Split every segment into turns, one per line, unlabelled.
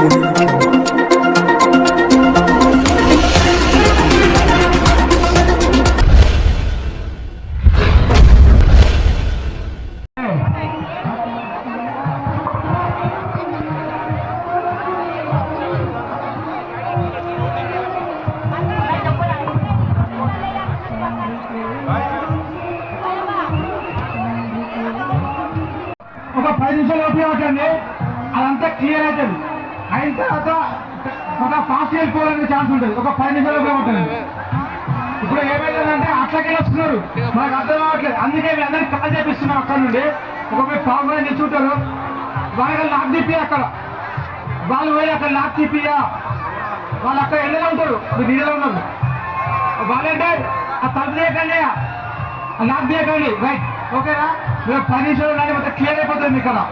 Audio Jungle.
ఒక పది నిమిషాలు ఉపయోగపడండి అదంతా క్లియర్ అవుతుంది అయిన తర్వాత ఒక ఫాస్ట్ వెళ్ళిపోవాలనే ఛాన్స్ ఉంటుంది. ఒక పది నిమిషాలు ఉంటుంది ఇప్పుడు ఏమైందంటే అట్లకే వస్తున్నారు. మనకు అర్థం అవ్వట్లేదు అందుకే మీ అందరికి కాల్ చేపిస్తున్నాం అక్కడ నుండి. ఒక మీరు ఫామ్ కూడా నిల్చుంటారు. వాళ్ళకి లాక్ తిప్పి అక్కడ. వాళ్ళు పోయి అక్కడ లాక్ తిప్పియా వాళ్ళు అక్కడ ఎండలో ఉంటారు. మీరు నీళ్ళలో ఉన్నారు. వాళ్ళంటే ఆ తలుపు చేయకండి లాక్ చేయకండి రైట్ ఓకేనా మీరు పది నిమిషాలు కానీ మొత్తం క్లియర్ అయిపోతుంది మీకు కదా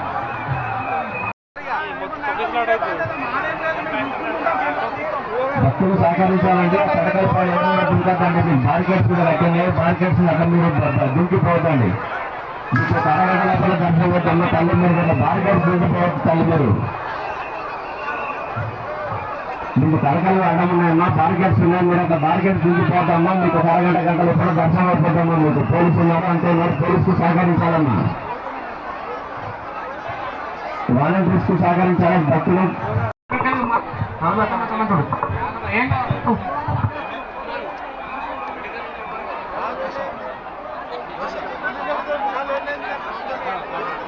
భక్తులు సహకరించాలంటే కడకలపాడు దుంకదండి మార్కెట్స్ కూడా కట్టండి మార్కెట్స్ అక్కడ మీరు దుంకిపోతండి మీకు కరగడ దర్శనం పెట్టమ్మ తల్లి మీరు మార్కెట్స్ దుంకిపోవచ్చు తల్లి మీరు. మీకు కరకలు అడ్డం మార్కెట్స్ ఉన్నాయి మీరు అక్కడ మార్కెట్స్ దుంకిపోతామా? మీకు ఒక అరగంట గంటలు కూడా దర్శనం అయిపోతామా? మీకు పోలీసు ఉన్నారు? అంటే మీరు పోలీసుకు సహకరించాలమ్మా? వాలంటీర్స్కు సహకరించాలి భక్తులు
Thank you.